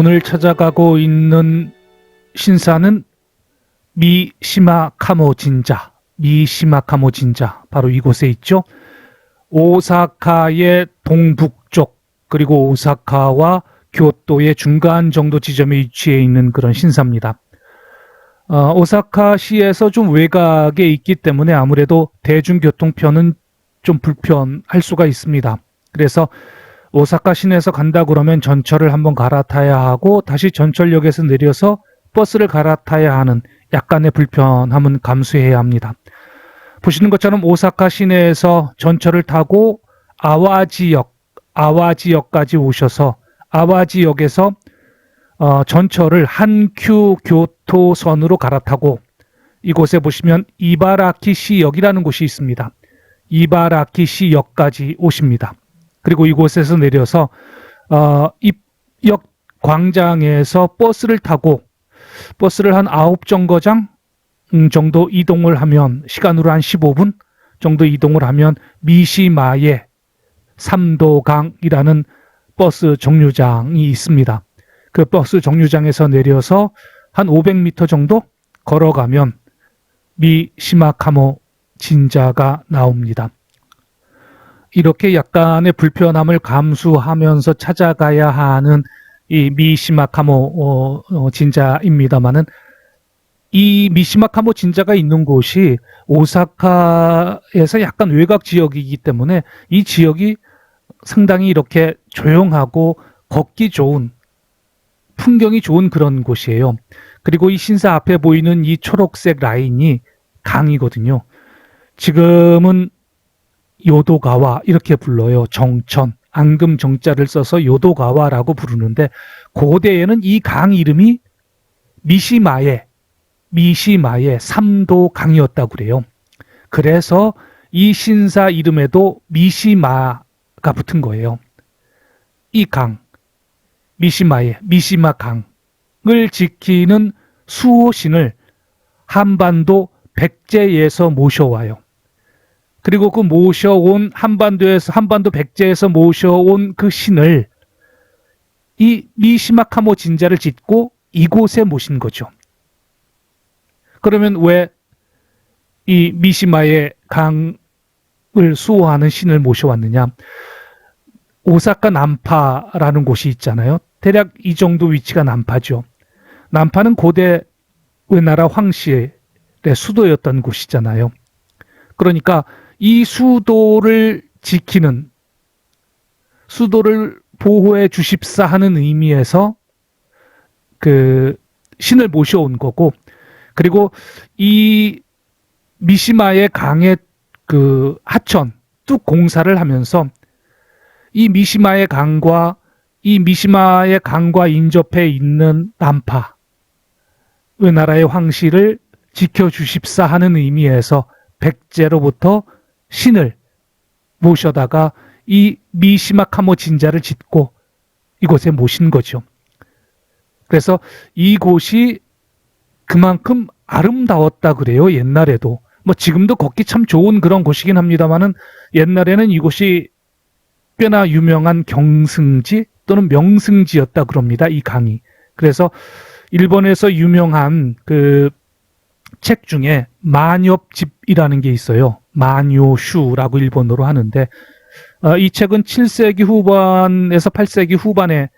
오늘 찾아가고 있는 신사는 미시마카모 진자, 미시마카모 진자 바로 이곳에 있죠. 오사카의 동북쪽 그리고 오사카와 교토의 중간 정도 지점에 위치해 있는 그런 신사입니다. 어, 오사카시에서 좀 외곽에 있기 때문에 아무래도 대중교통편은 좀 불편할 수가 있습니다. 그래서 오사카 시내에서 간다 그러면 전철을 한번 갈아타야 하고 다시 전철역에서 내려서 버스를 갈아타야 하는 약간의 불편함은 감수해야 합니다. 보시는 것처럼 오사카 시내에서 전철을 타고 아와지역, 아와지역까지 오셔서 아와지역에서 어, 전철을 한큐 교토선으로 갈아타고 이곳에 보시면 이바라키시역이라는 곳이 있습니다. 이바라키시역까지 오십니다. 그리고 이곳에서 내려서 어, 입역 광장에서 버스를 타고 버스를 한 9정거장 음, 정도 이동을 하면 시간으로 한 15분 정도 이동을 하면 미시마의 삼도강이라는 버스 정류장이 있습니다. 그 버스 정류장에서 내려서 한 500m 정도 걸어가면 미시마카모 진자가 나옵니다. 이렇게 약간의 불편함을 감수하면서 찾아가야 하는 이 미시마카모 어, 어, 진자입니다만은 이 미시마카모 진자가 있는 곳이 오사카에서 약간 외곽 지역이기 때문에 이 지역이 상당히 이렇게 조용하고 걷기 좋은 풍경이 좋은 그런 곳이에요. 그리고 이 신사 앞에 보이는 이 초록색 라인이 강이거든요. 지금은 요도가와 이렇게 불러요. 정천, 앙금 정자를 써서 요도가와라고 부르는데 고대에는 이 강 이름이 미시마의 미시마의 삼도 강이었다고 그래요. 그래서 이 신사 이름에도 미시마가 붙은 거예요. 이 강, 미시마의 미시마 강을 지키는 수호신을 한반도 백제에서 모셔와요. 그리고 그 모셔온 한반도에서 한반도 백제에서 모셔온 그 신을 이 미시마카모 진자를 짓고 이곳에 모신 거죠. 그러면 왜 이 미시마의 강을 수호하는 신을 모셔왔느냐? 오사카 남파라는 곳이 있잖아요. 대략 이 정도 위치가 남파죠. 남파는 고대 우리나라 황실의 수도였던 곳이잖아요. 그러니까 이 수도를 지키는 수도를 보호해 주십사 하는 의미에서 그 신을 모셔온 거고 그리고 이 미시마의 강의 그 하천 뚝 공사를 하면서 이 미시마의 강과 이 미시마의 강과 인접해 있는 남파 은나라의 황실을 지켜 주십사 하는 의미에서 백제로부터 신을 모셔다가 이 미시마카모 진자를 짓고 이곳에 모신 거죠. 그래서 이곳이 그만큼 아름다웠다 그래요. 옛날에도. 뭐 지금도 걷기 참 좋은 그런 곳이긴 합니다만은 옛날에는 이곳이 꽤나 유명한 경승지 또는 명승지였다 그럽니다. 이 강이. 그래서 일본에서 유명한 그 책 중에 만엽집이라는 게 있어요. 만요슈라고 일본어로 하는데 어, 이 책은 7세기 후반에서 8세기 후반에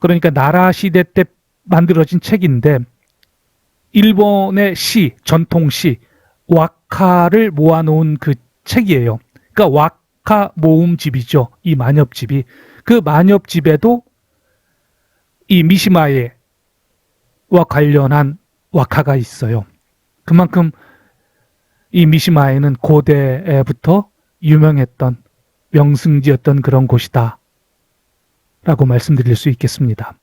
그러니까 나라 시대 때 만들어진 책인데 일본의 시, 전통 시 와카를 모아놓은 그 책이에요. 그러니까 와카 모음집이죠. 이 만엽집이 그 만엽집에도 이 미시마에와 관련한 와카가 있어요. 그만큼 이 미시마에는 고대부터 유명했던 명승지였던 그런 곳이다. 라고 말씀드릴 수 있겠습니다.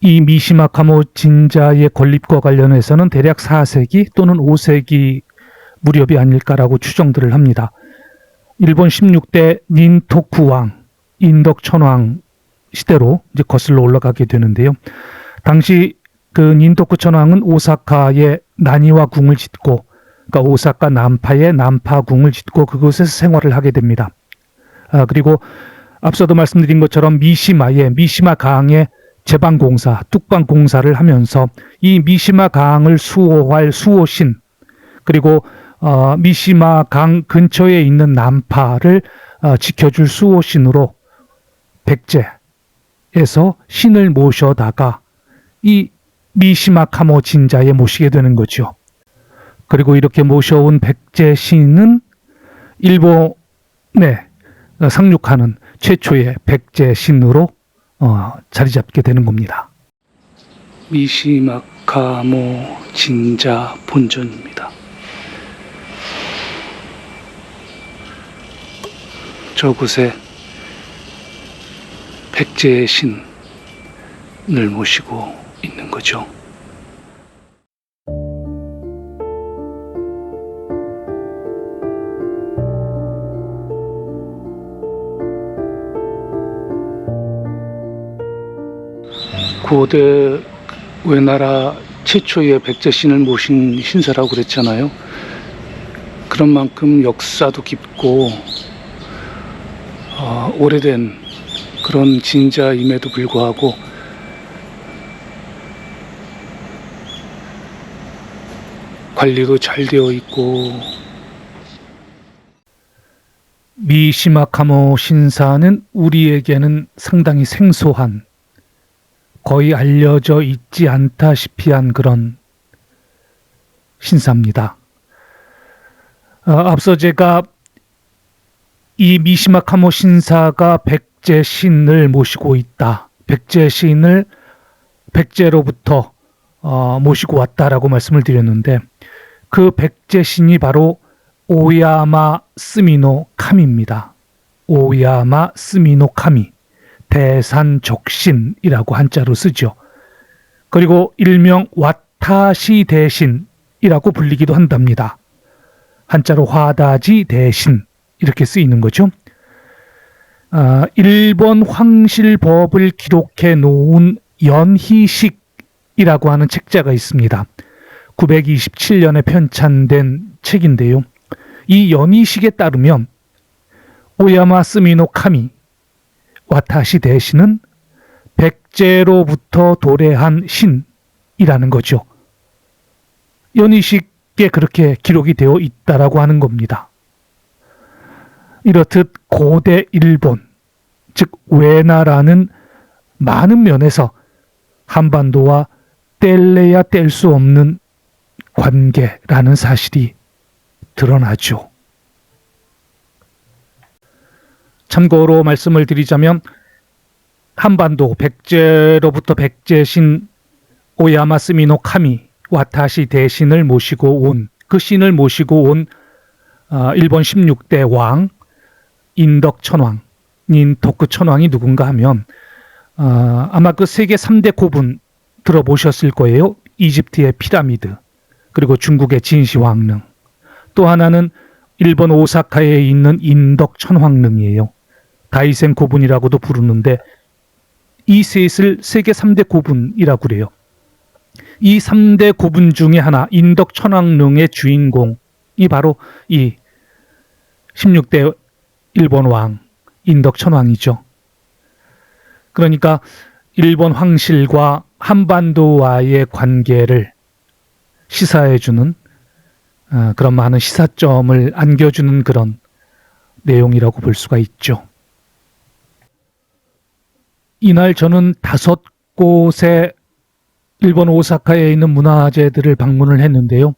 이 미시마 카모 진자의 건립과 관련해서는 대략 4세기 또는 5세기 무렵이 아닐까라고 추정들을 합니다. 일본 16대 닌토쿠 왕, 인덕 천왕 시대로 이제 거슬러 올라가게 되는데요. 당시 그 닌토쿠 천왕은 오사카에 나니와 궁을 짓고 그러니까 오사카 남파에 남파궁을 짓고 그곳에서 생활을 하게 됩니다. 아, 그리고 앞서도 말씀드린 것처럼 미시마의 미시마 강의 제방 공사, 뚝방 공사를 하면서 이 미시마 강을 수호할 수호신 그리고 어, 미시마 강 근처에 있는 남파를 어, 지켜줄 수호신으로 백제에서 신을 모셔다가 이 미시마 카모 진자에 모시게 되는 거죠. 그리고 이렇게 모셔온 백제 신은 일본에 상륙하는 최초의 백제 신으로 어, 자리 잡게 되는 겁니다. 미시마카모 진자 본전입니다. 저곳에 백제의 신을 모시고 있는 거죠. 고대 외나라 최초의 백제신을 모신 신사라고 그랬잖아요. 그런 만큼 역사도 깊고 어, 오래된 그런 진자임에도 불구하고 관리도 잘 되어 있고 미시마카모 신사는 우리에게는 상당히 생소한 거의 알려져 있지 않다시피 한 그런 신사입니다. 어, 앞서 제가 이 미시마 카모 신사가 백제 신을 모시고 있다. 백제 신을 백제로부터 어, 모시고 왔다라고 말씀을 드렸는데 그 백제 신이 바로 오야마 스미노 카미입니다. 오야마 스미노 카미. 대산적신이라고 한자로 쓰죠. 그리고 일명 와타시 대신이라고 불리기도 한답니다. 한자로 화다지 대신 이렇게 쓰이는 거죠. 아, 일본 황실법을 기록해 놓은 연희식이라고 하는 책자가 있습니다. 927년에 편찬된 책인데요. 이 연희식에 따르면 오야마 스미노 카미 와타시 대신은 백제로부터 도래한 신이라는 거죠. 연희식에 그렇게 기록이 되어 있다라고 하는 겁니다. 이렇듯 고대 일본, 즉 외나라는 많은 면에서 한반도와 뗄래야 뗄 수 없는 관계라는 사실이 드러나죠. 참고로 말씀을 드리자면 한반도 백제로부터 백제신 오야마 스미노 카미 와타시 대신을 모시고 온 그 신을 모시고 온 어, 일본 16대 왕 인덕 천왕 닌토크 천왕이 누군가 하면 어, 아마 그 세계 3대 고분 들어보셨을 거예요. 이집트의 피라미드 그리고 중국의 진시황릉 또 하나는 일본 오사카에 있는 인덕 천황릉이에요. 다이센 고분이라고도 부르는데 이 셋을 세계 3대 고분이라고 그래요. 이 3대 고분 중에 하나 인덕 천왕릉의 주인공이 바로 이 16대 일본 왕 인덕 천왕이죠. 그러니까 일본 황실과 한반도와의 관계를 시사해주는 어, 그런 많은 시사점을 안겨주는 그런 내용이라고 볼 수가 있죠. 이날 저는 다섯 곳의 일본 오사카에 있는 문화재들을 방문을 했는데요.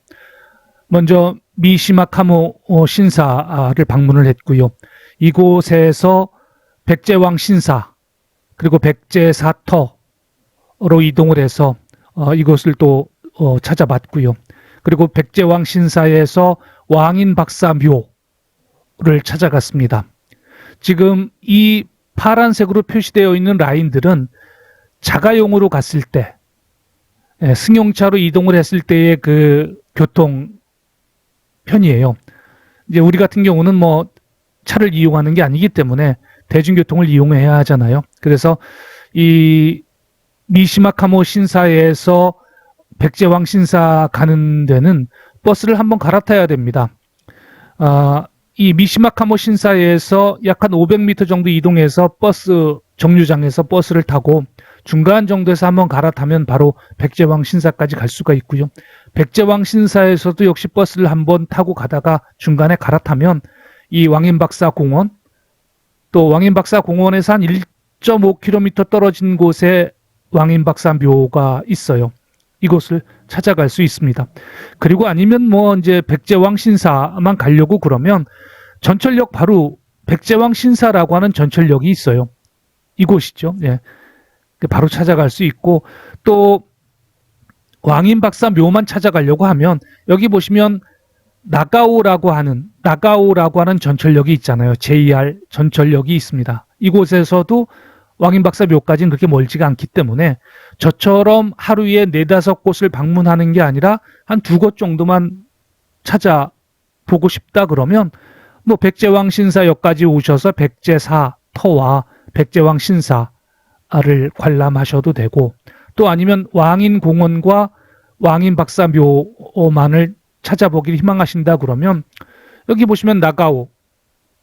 먼저 미시마 카모 신사를 방문을 했고요. 이곳에서 백제왕 신사 그리고 백제 사터로 이동을 해서 어, 이곳을 또 어, 찾아봤고요. 그리고 백제왕 신사에서 왕인 박사묘를 찾아갔습니다. 지금 이 파란색으로 표시되어 있는 라인들은 자가용으로 갔을 때 예, 승용차로 이동을 했을 때의 그 교통 편이에요. 이제 우리 같은 경우는 뭐 차를 이용하는 게 아니기 때문에 대중교통을 이용해야 하잖아요. 그래서 이 미시마카모 신사에서 백제왕 신사 가는 데는 버스를 한번 갈아타야 됩니다. 아, 이 미시마카모 신사에서 약 한 500m 정도 이동해서 버스 정류장에서 버스를 타고 중간 정도에서 한번 갈아타면 바로 백제왕 신사까지 갈 수가 있고요. 백제왕 신사에서도 역시 버스를 한번 타고 가다가 중간에 갈아타면 이 왕인박사 공원 또 왕인박사 공원에서 한 1.5km 떨어진 곳에 왕인박사 묘가 있어요. 이곳을 찾아갈 수 있습니다. 그리고 아니면 뭐 이제 백제왕 신사만 가려고 그러면 전철역 바로 백제왕 신사라고 하는 전철역이 있어요. 이곳이죠. 예. 바로 찾아갈 수 있고 또 왕인 박사 묘만 찾아가려고 하면 여기 보시면 나가오라고 하는 나가오라고 하는 전철역이 있잖아요. JR 전철역이 있습니다. 이곳에서도 왕인 박사 묘까지는 그렇게 멀지가 않기 때문에 저처럼 하루에 네다섯 곳을 방문하는 게 아니라 한 두 곳 정도만 찾아보고 싶다 그러면 뭐 백제왕 신사역까지 오셔서 백제사 터와 백제왕 신사를 관람하셔도 되고 또 아니면 왕인 공원과 왕인 박사 묘만을 찾아보기를 희망하신다 그러면 여기 보시면 나가오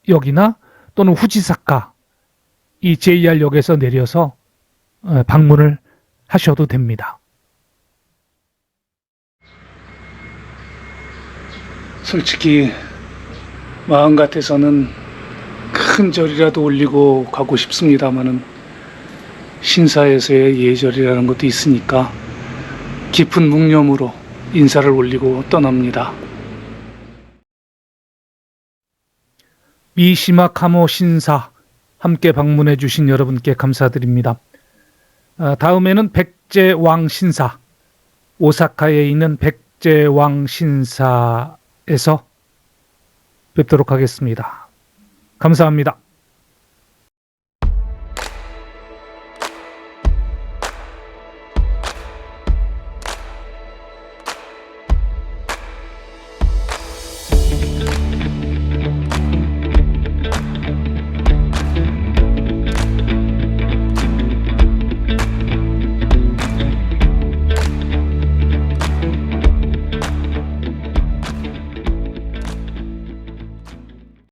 역이나 또는 후지사카 이 JR역에서 내려서 어, 방문을 하셔도 됩니다. 솔직히 마음 같아서는 큰 절이라도 올리고 가고 싶습니다마는 신사에서의 예절이라는 것도 있으니까 깊은 묵념으로 인사를 올리고 떠납니다. 미시마 카모 신사 함께 방문해 주신 여러분께 감사드립니다. 아, 다음에는 백제왕 신사 오사카에 있는 백제왕 신사에서 뵙도록 하겠습니다. 감사합니다.